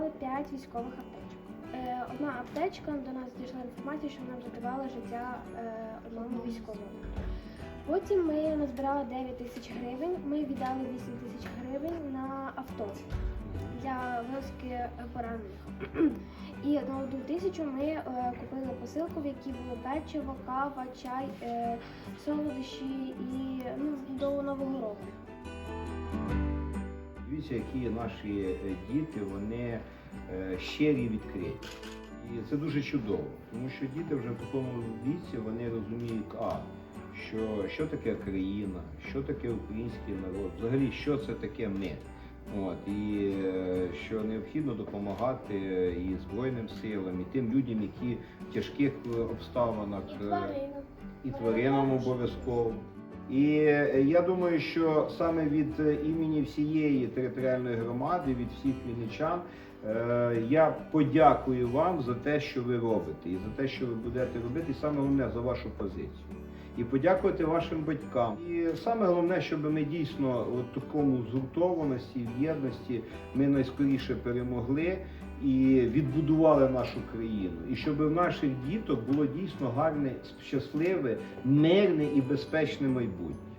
5 військових аптечок. Е, Одна аптечка до нас дійшла інформація, що вона врятувала життя е, одному військовому. Потім ми назбирали 9 тисяч гривень. Ми віддали 8 тисяч гривень на авто для вилазки поранених. І на одну тисячу ми е, купили посилку, в якій було печиво, кава, чай, солодощі і ну, до Нового року. Дивіться, які наші е, діти, вони е, щирі відкриті. І це дуже чудово, тому що діти вже в такому віці вони розуміють, а що, що таке країна, що таке український народ, взагалі, що це таке ми. От, і е, що необхідно допомагати і Збройним силам, і тим людям, які в тяжких обставинах і тваринам обов'язково. І е, я думаю, що саме від е, імені всієї територіальної громади, від всіх вінничан, е, я подякую вам за те, що ви робите, і за те, що ви будете робити, і саме головне за вашу позицію. І подякувати вашим батькам. І саме головне, щоб ми дійсно у такому згуртованості, в єдності ми найскоріше перемогли і відбудували нашу країну. І щоб в наших діток було дійсно гарне, щасливе, мирне і безпечне майбутнє.